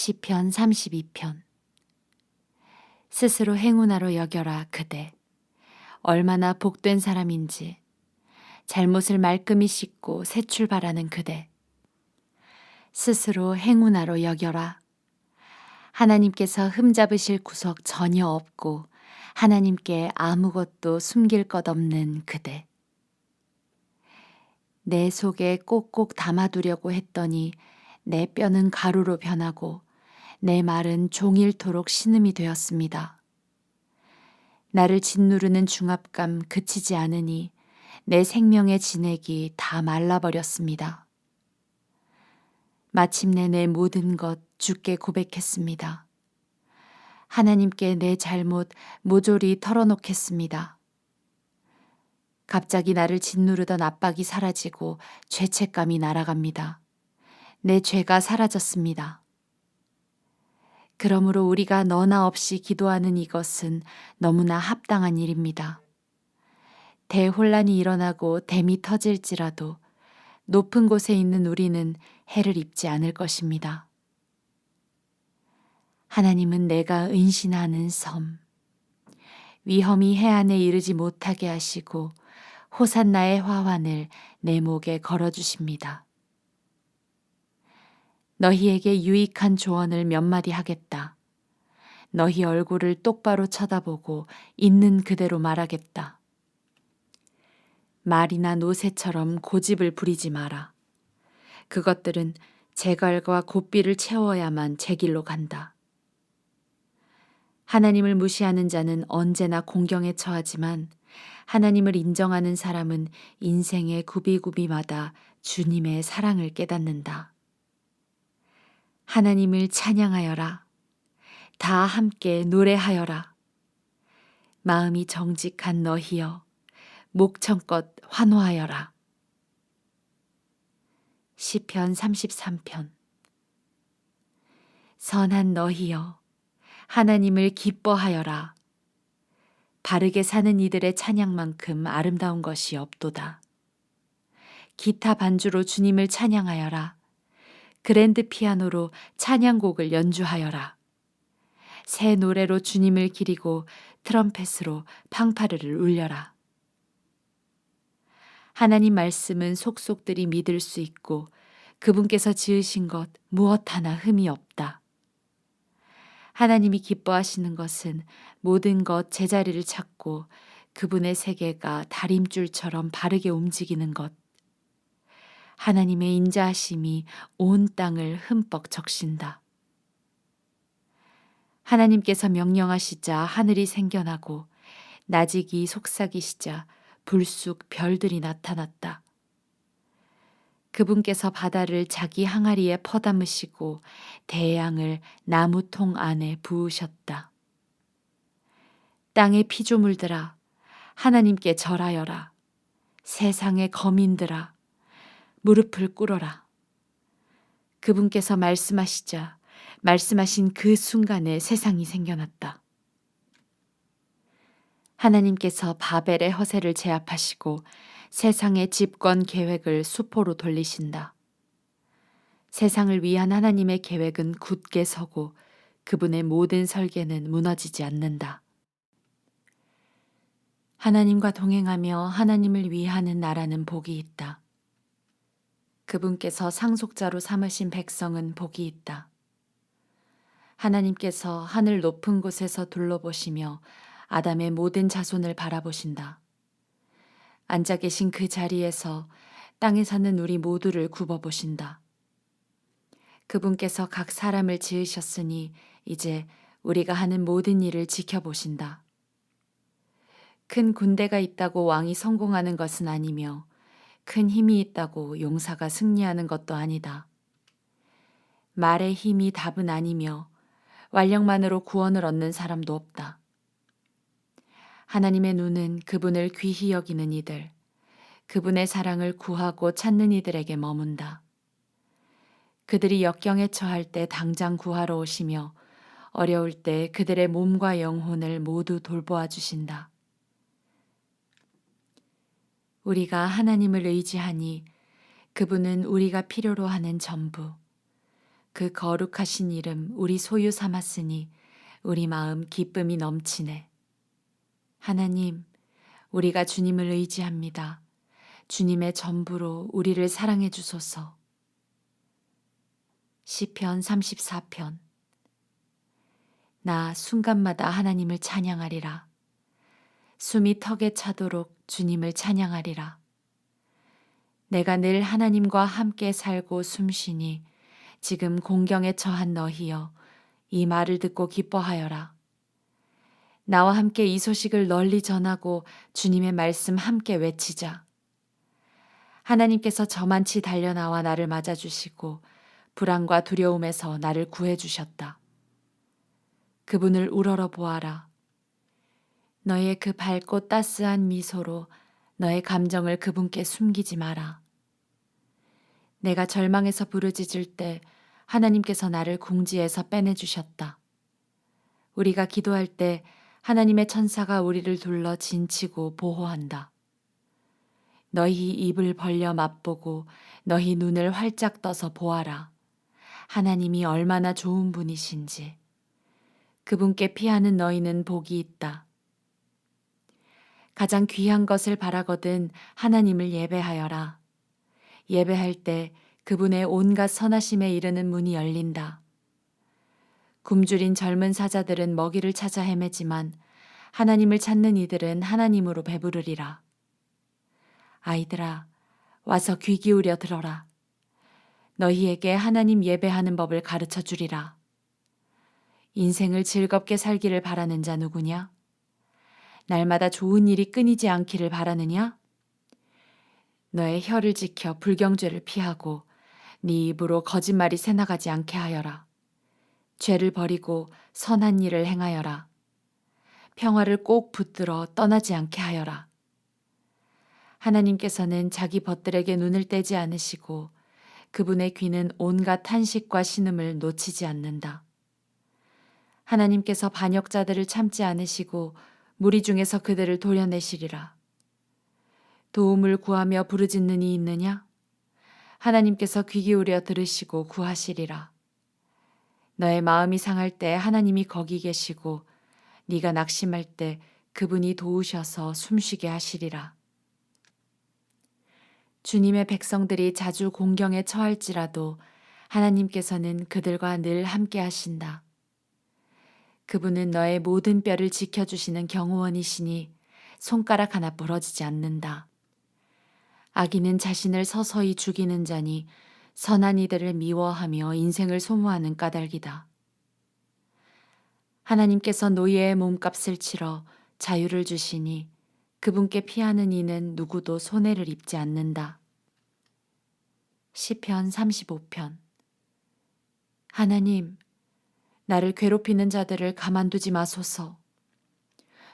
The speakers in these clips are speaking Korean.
시편 32편. 스스로 행운아로 여겨라 그대. 얼마나 복된 사람인지. 잘못을 말끔히 씻고 새 출발하는 그대. 스스로 행운아로 여겨라. 하나님께서 흠잡으실 구석 전혀 없고 하나님께 아무것도 숨길 것 없는 그대. 내 속에 꼭꼭 담아두려고 했더니 내 뼈는 가루로 변하고 내 말은 종일토록 신음이 되었습니다. 나를 짓누르는 중압감 그치지 않으니 내 생명의 진액이 다 말라버렸습니다. 마침내 내 모든 것 주께 고백했습니다. 하나님께 내 잘못 모조리 털어놓겠습니다. 갑자기 나를 짓누르던 압박이 사라지고 죄책감이 날아갑니다. 내 죄가 사라졌습니다. 그러므로 우리가 너나 없이 기도하는 이것은 너무나 합당한 일입니다. 대혼란이 일어나고 댐이 터질지라도 높은 곳에 있는 우리는 해를 입지 않을 것입니다. 하나님은 내가 은신하는 섬, 위험이 해안에 이르지 못하게 하시고 호산나의 화환을 내 목에 걸어주십니다. 너희에게 유익한 조언을 몇 마디 하겠다. 너희 얼굴을 똑바로 쳐다보고 있는 그대로 말하겠다. 말이나 노새처럼 고집을 부리지 마라. 그것들은 재갈과 고삐를 채워야만 제 길로 간다. 하나님을 무시하는 자는 언제나 공경에 처하지만 하나님을 인정하는 사람은 인생의 구비구비마다 주님의 사랑을 깨닫는다. 하나님을 찬양하여라. 다 함께 노래하여라. 마음이 정직한 너희여, 목청껏 환호하여라. 시편 33편 선한 너희여, 하나님을 기뻐하여라. 바르게 사는 이들의 찬양만큼 아름다운 것이 없도다. 기타 반주로 주님을 찬양하여라. 그랜드 피아노로 찬양곡을 연주하여라. 새 노래로 주님을 기리고 트럼펫으로 팡파르를 울려라. 하나님 말씀은 속속들이 믿을 수 있고 그분께서 지으신 것 무엇 하나 흠이 없다. 하나님이 기뻐하시는 것은 모든 것 제자리를 찾고 그분의 세계가 다림줄처럼 바르게 움직이는 것. 하나님의 인자하심이 온 땅을 흠뻑 적신다. 하나님께서 명령하시자 하늘이 생겨나고 나직이 속삭이시자 불쑥 별들이 나타났다. 그분께서 바다를 자기 항아리에 퍼담으시고 대양을 나무통 안에 부으셨다. 땅의 피조물들아 하나님께 절하여라. 세상의 거민들아 무릎을 꿇어라. 그분께서 말씀하시자 말씀하신 그 순간에 세상이 생겨났다. 하나님께서 바벨의 허세를 제압하시고 세상의 집권 계획을 수포로 돌리신다. 세상을 위한 하나님의 계획은 굳게 서고 그분의 모든 설계는 무너지지 않는다. 하나님과 동행하며 하나님을 위하는 나라는 복이 있다. 그분께서 상속자로 삼으신 백성은 복이 있다. 하나님께서 하늘 높은 곳에서 둘러보시며 아담의 모든 자손을 바라보신다. 앉아 계신 그 자리에서 땅에 사는 우리 모두를 굽어보신다. 그분께서 각 사람을 지으셨으니 이제 우리가 하는 모든 일을 지켜보신다. 큰 군대가 있다고 왕이 성공하는 것은 아니며 큰 힘이 있다고 용사가 승리하는 것도 아니다. 말의 힘이 답은 아니며 완력만으로 구원을 얻는 사람도 없다. 하나님의 눈은 그분을 귀히 여기는 이들, 그분의 사랑을 구하고 찾는 이들에게 머문다. 그들이 역경에 처할 때 당장 구하러 오시며 어려울 때 그들의 몸과 영혼을 모두 돌보아 주신다. 우리가 하나님을 의지하니 그분은 우리가 필요로 하는 전부, 그 거룩하신 이름 우리 소유 삼았으니 우리 마음 기쁨이 넘치네. 하나님, 우리가 주님을 의지합니다. 주님의 전부로 우리를 사랑해 주소서. 시편 34편 나 순간마다 하나님을 찬양하리라. 숨이 턱에 차도록 주님을 찬양하리라. 내가 늘 하나님과 함께 살고 숨쉬니 지금 공경에 처한 너희여 이 말을 듣고 기뻐하여라. 나와 함께 이 소식을 널리 전하고 주님의 말씀 함께 외치자. 하나님께서 저만치 달려나와 나를 맞아주시고 불안과 두려움에서 나를 구해주셨다. 그분을 우러러 보아라. 너의 그 밝고 따스한 미소로 너의 감정을 그분께 숨기지 마라. 내가 절망에서 부르짖을 때 하나님께서 나를 궁지에서 빼내주셨다. 우리가 기도할 때 하나님의 천사가 우리를 둘러 진치고 보호한다. 너희 입을 벌려 맛보고 너희 눈을 활짝 떠서 보아라. 하나님이 얼마나 좋은 분이신지. 그분께 피하는 너희는 복이 있다. 가장 귀한 것을 바라거든 하나님을 예배하여라. 예배할 때 그분의 온갖 선하심에 이르는 문이 열린다. 굶주린 젊은 사자들은 먹이를 찾아 헤매지만 하나님을 찾는 이들은 하나님으로 배부르리라. 아이들아, 와서 귀 기울여 들어라. 너희에게 하나님 예배하는 법을 가르쳐 주리라. 인생을 즐겁게 살기를 바라는 자 누구냐? 날마다 좋은 일이 끊이지 않기를 바라느냐? 너의 혀를 지켜 불경죄를 피하고 네 입으로 거짓말이 새나가지 않게 하여라. 죄를 버리고 선한 일을 행하여라. 평화를 꼭 붙들어 떠나지 않게 하여라. 하나님께서는 자기 벗들에게 눈을 떼지 않으시고 그분의 귀는 온갖 탄식과 신음을 놓치지 않는다. 하나님께서 반역자들을 참지 않으시고 무리 중에서 그들을 도려내시리라. 도움을 구하며 부르짖는 이 있느냐? 하나님께서 귀 기울여 들으시고 구하시리라. 너의 마음이 상할 때 하나님이 거기 계시고 네가 낙심할 때 그분이 도우셔서 숨쉬게 하시리라. 주님의 백성들이 자주 공경에 처할지라도 하나님께서는 그들과 늘 함께 하신다. 그분은 너의 모든 뼈를 지켜주시는 경호원이시니 손가락 하나 부러지지 않는다. 악인은 자신을 서서히 죽이는 자니 선한 이들을 미워하며 인생을 소모하는 까닭이다. 하나님께서 노예의 몸값을 치러 자유를 주시니 그분께 피하는 이는 누구도 손해를 입지 않는다. 시편 35편 하나님, 나를 괴롭히는 자들을 가만두지 마소서.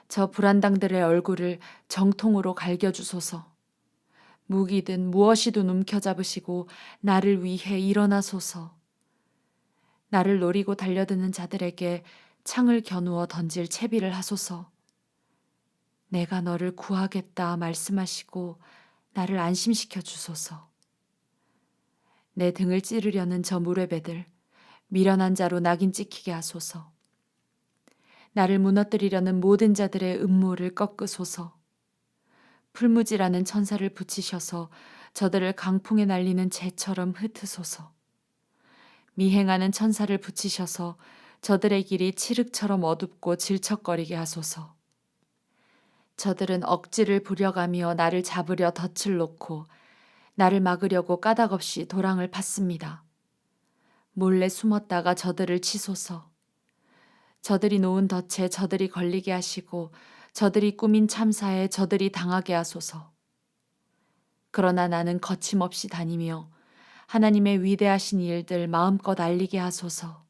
저 불안당들의 얼굴을 정통으로 갈겨주소서. 무기든 무엇이든 움켜잡으시고 나를 위해 일어나소서. 나를 노리고 달려드는 자들에게 창을 겨누어 던질 채비를 하소서. 내가 너를 구하겠다 말씀하시고 나를 안심시켜 주소서. 내 등을 찌르려는 저 무뢰배들 미련한 자로 낙인 찍히게 하소서. 나를 무너뜨리려는 모든 자들의 음모를 꺾으소서. 풀무지라는 천사를 붙이셔서 저들을 강풍에 날리는 재처럼 흩으소서. 미행하는 천사를 붙이셔서 저들의 길이 칠흑처럼 어둡고 질척거리게 하소서. 저들은 억지를 부려가며 나를 잡으려 덫을 놓고 나를 막으려고 까닭없이 도랑을 팠습니다. 몰래 숨었다가 저들을 치소서. 저들이 놓은 덫에 저들이 걸리게 하시고 저들이 꾸민 참사에 저들이 당하게 하소서. 그러나 나는 거침없이 다니며 하나님의 위대하신 일들 마음껏 알리게 하소서.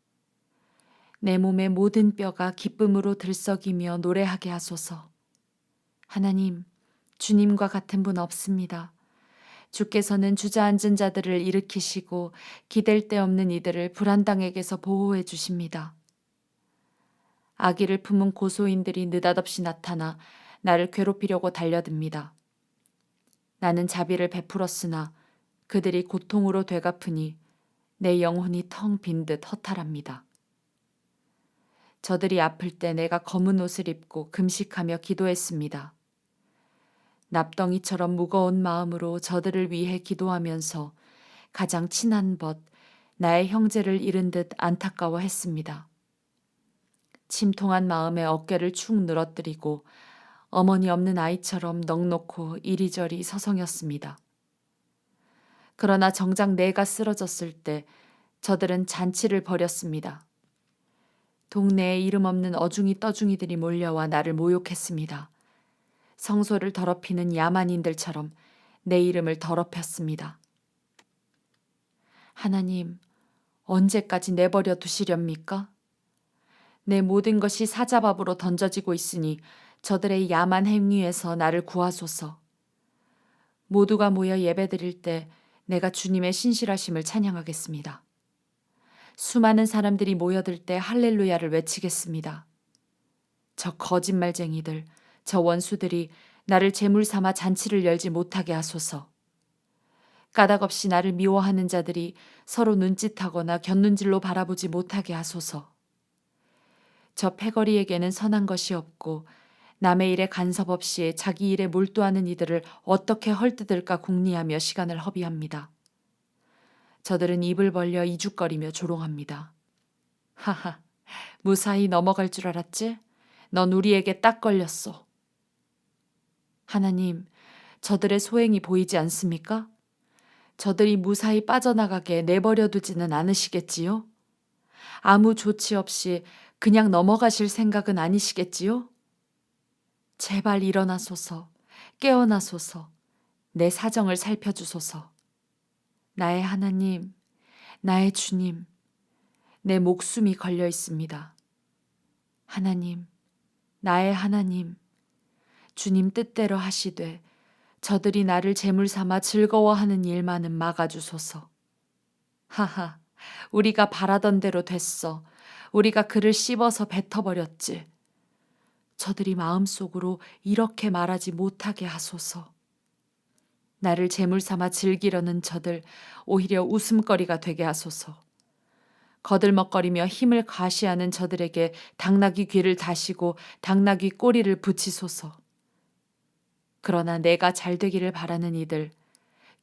내 몸의 모든 뼈가 기쁨으로 들썩이며 노래하게 하소서. 하나님, 주님과 같은 분 없습니다. 주께서는 주저앉은 자들을 일으키시고 기댈 데 없는 이들을 불안당에게서 보호해 주십니다. 아기를 품은 고소인들이 느닷없이 나타나 나를 괴롭히려고 달려듭니다. 나는 자비를 베풀었으나 그들이 고통으로 되갚으니 내 영혼이 텅 빈 듯 허탈합니다. 저들이 아플 때 내가 검은 옷을 입고 금식하며 기도했습니다. 납덩이처럼 무거운 마음으로 저들을 위해 기도하면서 가장 친한 벗, 나의 형제를 잃은 듯 안타까워했습니다. 침통한 마음에 어깨를 축 늘어뜨리고 어머니 없는 아이처럼 넋놓고 이리저리 서성였습니다. 그러나 정작 내가 쓰러졌을 때 저들은 잔치를 벌였습니다. 동네에 이름 없는 어중이 떠중이들이 몰려와 나를 모욕했습니다. 성소를 더럽히는 야만인들처럼 내 이름을 더럽혔습니다. 하나님, 언제까지 내버려 두시렵니까? 내 모든 것이 사자밥으로 던져지고 있으니 저들의 야만 행위에서 나를 구하소서. 모두가 모여 예배드릴 때 내가 주님의 신실하심을 찬양하겠습니다. 수많은 사람들이 모여들 때 할렐루야를 외치겠습니다. 저 거짓말쟁이들, 저 원수들이 나를 제물 삼아 잔치를 열지 못하게 하소서. 까닭없이 나를 미워하는 자들이 서로 눈짓하거나 곁눈질로 바라보지 못하게 하소서. 저 패거리에게는 선한 것이 없고 남의 일에 간섭 없이 자기 일에 몰두하는 이들을 어떻게 헐뜯을까 궁리하며 시간을 허비합니다. 저들은 입을 벌려 이죽거리며 조롱합니다. 하하, 무사히 넘어갈 줄 알았지? 넌 우리에게 딱 걸렸어. 하나님, 저들의 소행이 보이지 않습니까? 저들이 무사히 빠져나가게 내버려 두지는 않으시겠지요? 아무 조치 없이 그냥 넘어가실 생각은 아니시겠지요? 제발 일어나소서, 깨어나소서, 내 사정을 살펴주소서. 나의 하나님, 나의 주님, 내 목숨이 걸려 있습니다. 하나님, 나의 하나님, 주님 뜻대로 하시되 저들이 나를 제물 삼아 즐거워하는 일만은 막아주소서. 하하, 우리가 바라던 대로 됐어. 우리가 그를 씹어서 뱉어버렸지. 저들이 마음속으로 이렇게 말하지 못하게 하소서. 나를 제물 삼아 즐기려는 저들 오히려 웃음거리가 되게 하소서. 거들먹거리며 힘을 과시하는 저들에게 당나귀 귀를 다시고 당나귀 꼬리를 붙이소서. 그러나 내가 잘 되기를 바라는 이들,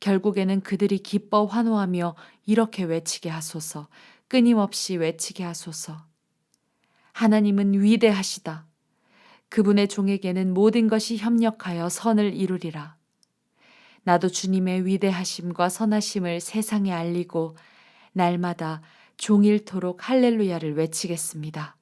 결국에는 그들이 기뻐 환호하며 이렇게 외치게 하소서, 끊임없이 외치게 하소서. 하나님은 위대하시다. 그분의 종에게는 모든 것이 협력하여 선을 이루리라. 나도 주님의 위대하심과 선하심을 세상에 알리고 날마다 종일토록 할렐루야를 외치겠습니다.